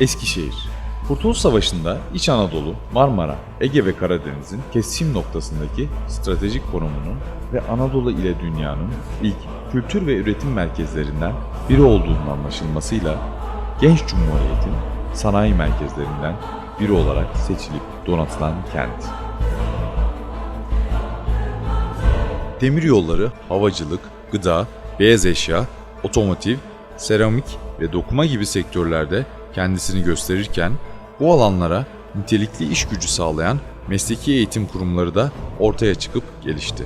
Eskişehir Kurtuluş Savaşı'nda İç Anadolu, Marmara, Ege ve Karadeniz'in kesişim noktasındaki stratejik konumunun ve Anadolu ile dünyanın ilk kültür ve üretim merkezlerinden biri olduğunun anlaşılmasıyla Genç Cumhuriyet'in sanayi merkezlerinden biri olarak seçilip donatılan kent. Demiryolları, havacılık, gıda, beyaz eşya, otomotiv, seramik ve dokuma gibi sektörlerde kendisini gösterirken bu alanlara nitelikli iş gücü sağlayan mesleki eğitim kurumları da ortaya çıkıp gelişti.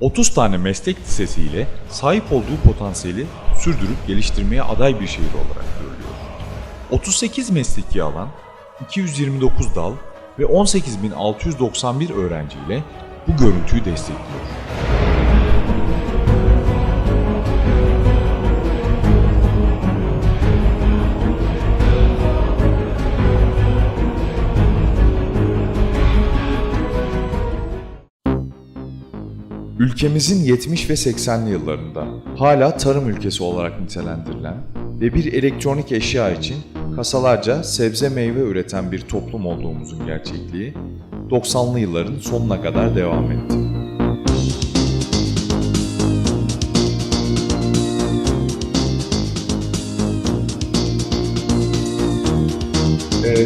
30 tane meslek lisesiyle sahip olduğu potansiyeli sürdürüp geliştirmeye aday bir şehir olarak görülüyor. 38 mesleki alan, 229 dal ve 18.691 öğrenciyle bu görüntüyü destekliyor. Ülkemizin 70 ve 80'li yıllarında hala tarım ülkesi olarak nitelendirilen ve bir elektronik eşya için kasalarca sebze meyve üreten bir toplum olduğumuzun gerçekliği 90'lı yılların sonuna kadar devam etti.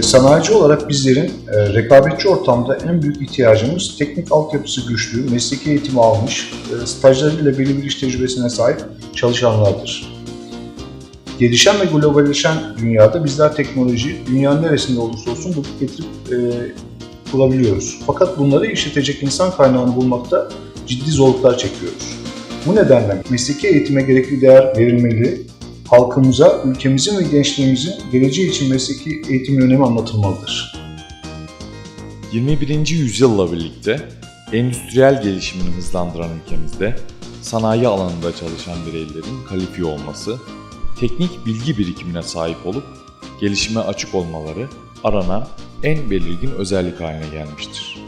Sanayici olarak bizlerin e, rekabetçi ortamda en büyük ihtiyacımız teknik altyapısı güçlü, mesleki eğitimi almış, e, stajlarıyla belli bir iş tecrübesine sahip çalışanlardır. Gelişen ve globalleşen dünyada bizler teknoloji, dünyanın neresinde olursa olsun bulup getirip e, bulabiliyoruz. Fakat bunları işletecek insan kaynağını bulmakta ciddi zorluklar çekiyoruz. Bu nedenle mesleki eğitime gerekli değer verilmeli, halkımıza, ülkemizin ve gençliğimizin geleceği için mesleki eğitimin önemi anlatılmalıdır. 21. yüzyılla birlikte endüstriyel gelişimini hızlandıran ülkemizde sanayi alanında çalışan bireylerin kalifiye olması, teknik bilgi birikimine sahip olup gelişime açık olmaları aranan en belirgin özellik haline gelmiştir.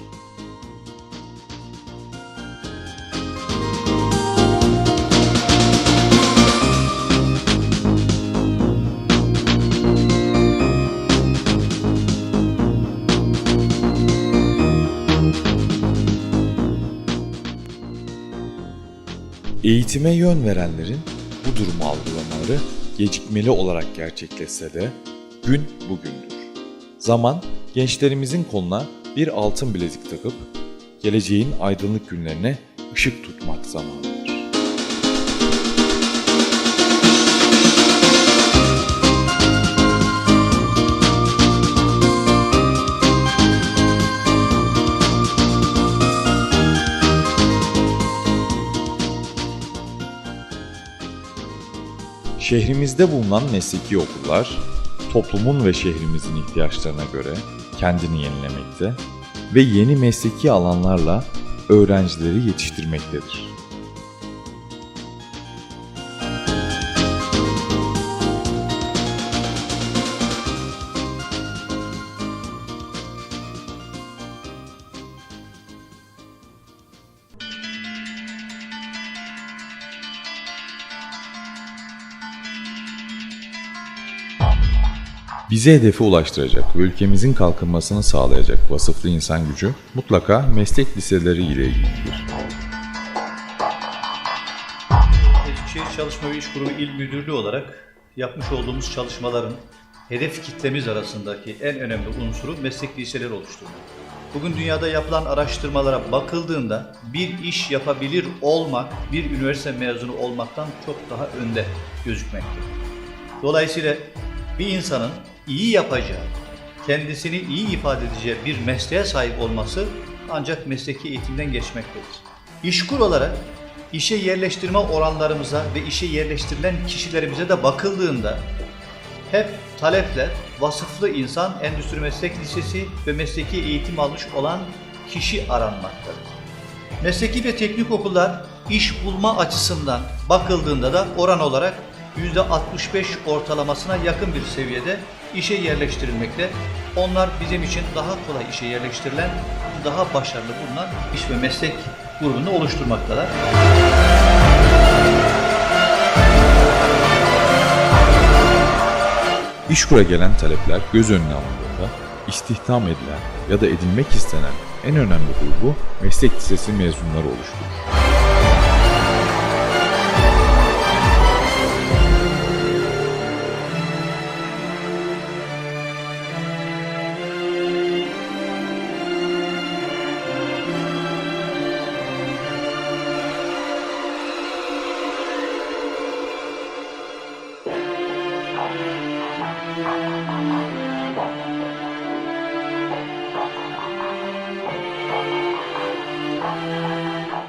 Eğitime yön verenlerin bu durumu algılamaları gecikmeli olarak gerçekleşse de gün bugündür. Zaman gençlerimizin koluna bir altın bilezik takıp geleceğin aydınlık günlerine ışık tutmak zamanıdır. Şehrimizde bulunan mesleki okullar, toplumun ve şehrimizin ihtiyaçlarına göre kendini yenilemekte ve yeni mesleki alanlarla öğrencileri yetiştirmektedir. Bizi hedefe ulaştıracak ve ülkemizin kalkınmasını sağlayacak vasıflı insan gücü mutlaka meslek liseleri ile ilgilidir. Eskişehir Çalışma ve İş Kurumu İl Müdürlüğü olarak yapmış olduğumuz çalışmaların hedef kitlemiz arasındaki en önemli unsuru meslek liseleri oluşturmak. Bugün dünyada yapılan araştırmalara bakıldığında bir iş yapabilir olmak bir üniversite mezunu olmaktan çok daha önde gözükmektedir. Dolayısıyla bir insanın iyi yapacağı, kendisini iyi ifade edeceği bir mesleğe sahip olması ancak mesleki eğitimden geçmektedir. İşkur olarak işe yerleştirme oranlarımıza ve işe yerleştirilen kişilerimize de bakıldığında hep talepler vasıflı insan, endüstri meslek lisesi ve mesleki eğitim almış olan kişi aranmaktadır. Mesleki ve teknik okullar iş bulma açısından bakıldığında da oran olarak %65 ortalamasına yakın bir seviyede işe yerleştirilmekte. Onlar bizim için daha kolay işe yerleştirilen, daha başarılı bulunan iş ve meslek grubunu oluşturmaktalar. İşkur'a gelen talepler göz önüne alındığında istihdam edilen ya da edilmek istenen en önemli grubu meslek lisesi mezunları oluşturur.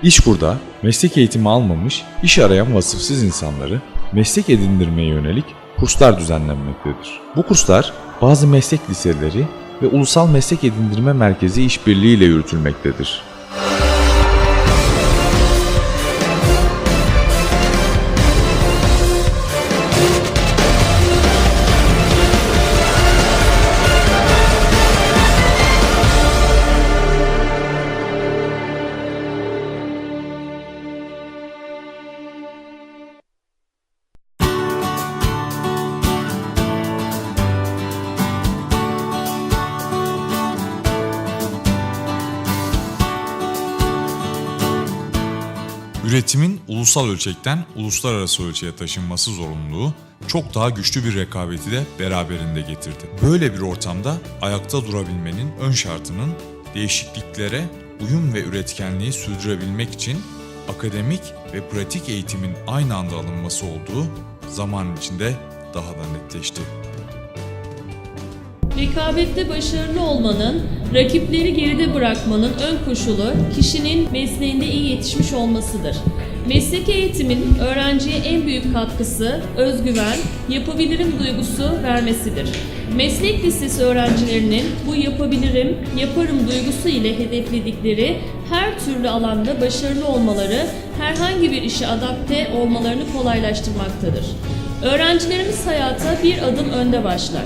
İşkur'da meslek eğitimi almamış, iş arayan vasıfsız insanları meslek edindirmeye yönelik kurslar düzenlenmektedir. Bu kurslar bazı meslek liseleri ve Ulusal Meslek Edindirme Merkezi işbirliği ile yürütülmektedir. Ulusal ölçekten uluslararası ölçeğe taşınması zorunluluğu çok daha güçlü bir rekabeti de beraberinde getirdi. Böyle bir ortamda ayakta durabilmenin ön şartının değişikliklere uyum ve üretkenliği sürdürebilmek için akademik ve pratik eğitimin aynı anda alınması olduğu zaman içinde daha da netleşti. Rekabette başarılı olmanın, rakipleri geride bırakmanın ön koşulu kişinin mesleğinde iyi yetişmiş olmasıdır. Mesleki eğitimin öğrenciye en büyük katkısı özgüven, yapabilirim duygusu vermesidir. Meslek lisesi öğrencilerinin bu yapabilirim, yaparım duygusu ile hedefledikleri her türlü alanda başarılı olmaları, herhangi bir işe adapte olmalarını kolaylaştırmaktadır. Öğrencilerimiz hayata bir adım önde başlar.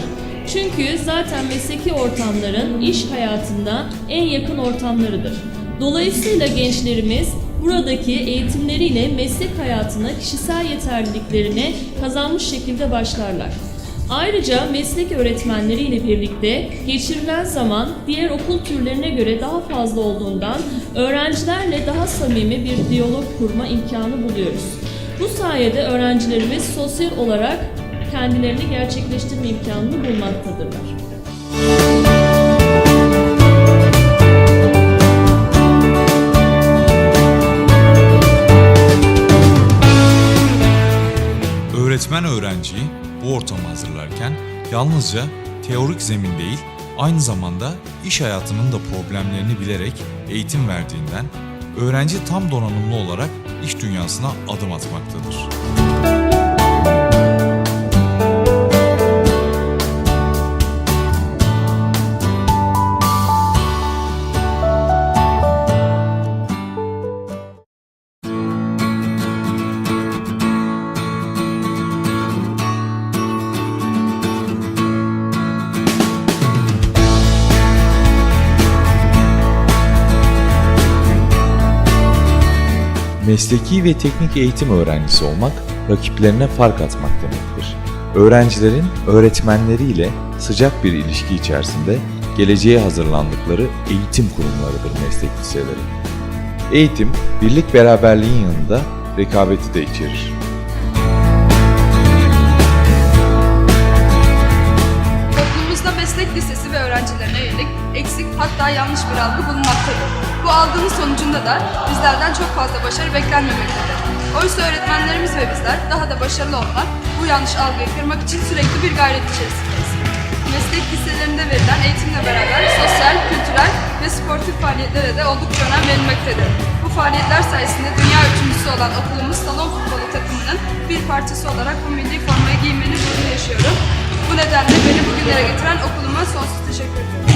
Çünkü zaten mesleki ortamların iş hayatında en yakın ortamlarıdır. Dolayısıyla gençlerimiz buradaki eğitimleriyle meslek hayatına kişisel yeterliliklerini kazanmış şekilde başlarlar. Ayrıca meslek öğretmenleri ile birlikte geçirilen zaman diğer okul türlerine göre daha fazla olduğundan öğrencilerle daha samimi bir diyalog kurma imkanı buluyoruz. Bu sayede öğrencilerimiz sosyal olarak kendilerini gerçekleştirme imkanını bulmaktadırlar. Öğretmen öğrenciyi bu ortama hazırlarken yalnızca teorik zemin değil, aynı zamanda iş hayatının da problemlerini bilerek eğitim verdiğinden öğrenci tam donanımlı olarak iş dünyasına adım atmaktadır. Mesleki ve teknik eğitim öğrencisi olmak rakiplerine fark atmak demektir. Öğrencilerin öğretmenleriyle sıcak bir ilişki içerisinde geleceğe hazırlandıkları eğitim kurumlarıdır meslek liseleri. Eğitim, birlik beraberliğin yanında rekabeti de içerir. Lisesi ve öğrencilerine yönelik eksik hatta yanlış bir algı bulunmaktadır. Bu algının sonucunda da bizlerden çok fazla başarı beklenmemektedir. Oysa öğretmenlerimiz ve bizler daha da başarılı olmak, bu yanlış algıyı kırmak için sürekli bir gayret içerisindeyiz. Meslek liselerinde verilen eğitimle beraber sosyal, kültürel ve sportif faaliyetlere de oldukça önem verilmektedir. Bu faaliyetler sayesinde dünya üçüncüsü olan okulumuz salon futbolu takımının bir parçası olarak bu milli formayı giymenin gururunu yaşıyorum. Bu nedenle beni bugünlere getiren okuluma sonsuz teşekkür ediyorum.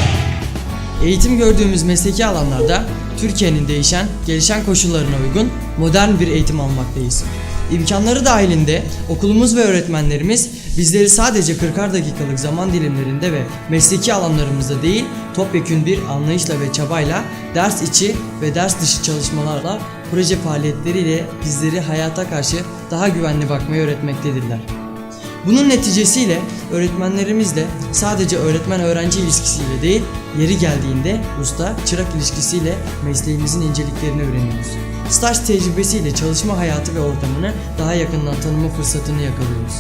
Eğitim gördüğümüz mesleki alanlarda Türkiye'nin değişen, gelişen koşullarına uygun modern bir eğitim almaktayız. İmkanları dahilinde okulumuz ve öğretmenlerimiz bizleri sadece 40'ar dakikalık zaman dilimlerinde ve mesleki alanlarımızda değil, topyekün bir anlayışla ve çabayla ders içi ve ders dışı çalışmalarla proje faaliyetleriyle bizleri hayata karşı daha güvenli bakmayı öğretmektedirler. Bunun neticesiyle öğretmenlerimizle sadece öğretmen-öğrenci ilişkisiyle değil, yeri geldiğinde usta-çırak ilişkisiyle mesleğimizin inceliklerini öğreniyoruz. Staj tecrübesiyle çalışma hayatı ve ortamını daha yakından tanıma fırsatını yakalıyoruz.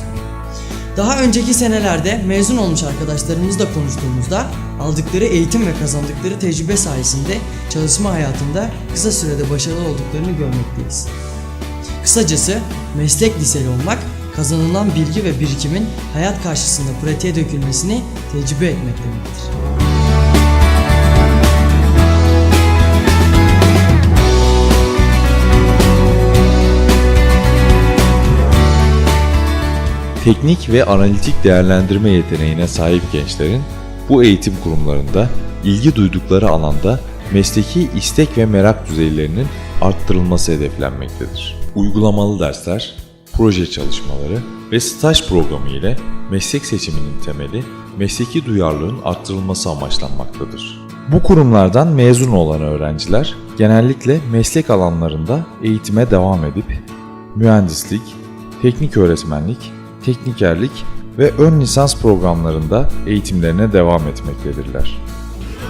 Daha önceki senelerde mezun olmuş arkadaşlarımızla konuştuğumuzda aldıkları eğitim ve kazandıkları tecrübe sayesinde çalışma hayatında kısa sürede başarılı olduklarını görmekteyiz. Kısacası meslek liseli olmak kazanılan bilgi ve birikimin hayat karşısında pratiğe dökülmesini tecrübe etmek demektir. Teknik ve analitik değerlendirme yeteneğine sahip gençlerin bu eğitim kurumlarında ilgi duydukları alanda mesleki istek ve merak düzeylerinin arttırılması hedeflenmektedir. Uygulamalı dersler, proje çalışmaları ve staj programı ile meslek seçiminin temeli mesleki duyarlılığın arttırılması amaçlanmaktadır. Bu kurumlardan mezun olan öğrenciler genellikle meslek alanlarında eğitime devam edip mühendislik, teknik öğretmenlik, teknikerlik ve ön lisans programlarında eğitimlerine devam etmektedirler.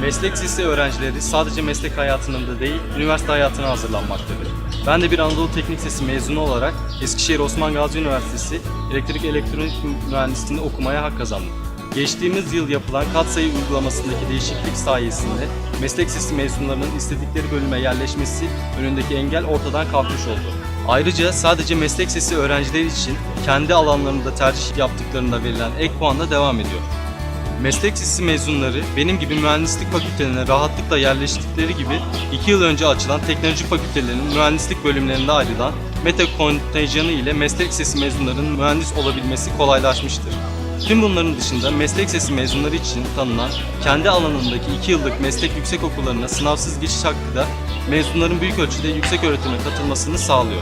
Meslek lisesi öğrencileri sadece meslek hayatında değil, üniversite hayatına hazırlanmaktadır. Ben de bir Anadolu Teknik Lisesi mezunu olarak Eskişehir Osman Gazi Üniversitesi Elektrik Elektronik Mühendisliğinde okumaya hak kazandım. Geçtiğimiz yıl yapılan katsayı uygulamasındaki değişiklik sayesinde meslek lisesi mezunlarının istedikleri bölüme yerleşmesi önündeki engel ortadan kalkmış oldu. Ayrıca sadece meslek lisesi öğrencileri için kendi alanlarında tercih yaptıklarında verilen ek puanla devam ediyor. Meslek lisesi mezunları benim gibi mühendislik fakültelerine rahatlıkla yerleştikleri gibi 2 yıl önce açılan teknoloji fakültelerinin mühendislik bölümlerinde ayrılan meta kontenjanı ile meslek lisesi mezunlarının mühendis olabilmesi kolaylaşmıştır. Tüm bunların dışında meslek lisesi mezunları için tanınan kendi alanındaki 2 yıllık meslek yüksek okullarına sınavsız geçiş hakkı da mezunların büyük ölçüde yüksek öğretime katılmasını sağlıyor.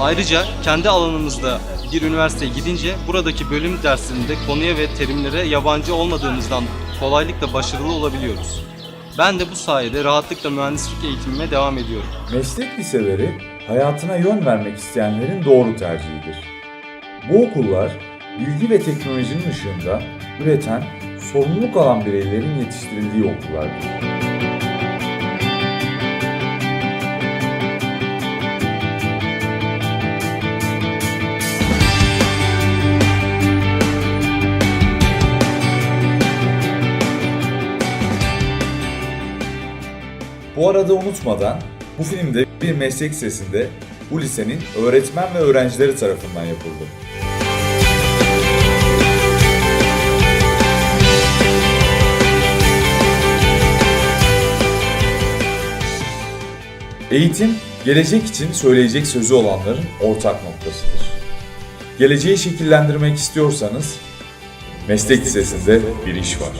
Ayrıca kendi alanımızda bir üniversiteye gidince buradaki bölüm derslerinde konuya ve terimlere yabancı olmadığımızdan kolaylıkla başarılı olabiliyoruz. Ben de bu sayede rahatlıkla mühendislik eğitimime devam ediyorum. Meslek liseleri hayatına yön vermek isteyenlerin doğru tercihidir. Bu okullar bilgi ve teknolojinin ışığında üreten, sorumluluk alan bireylerin yetiştirildiği okullardır. Bu arada unutmadan bu filmde bir meslek lisesinde bu lisenin öğretmen ve öğrencileri tarafından yapıldı. Eğitim, gelecek için söyleyecek sözü olanların ortak noktasıdır. Geleceği şekillendirmek istiyorsanız, meslek lisesinde bir iş var.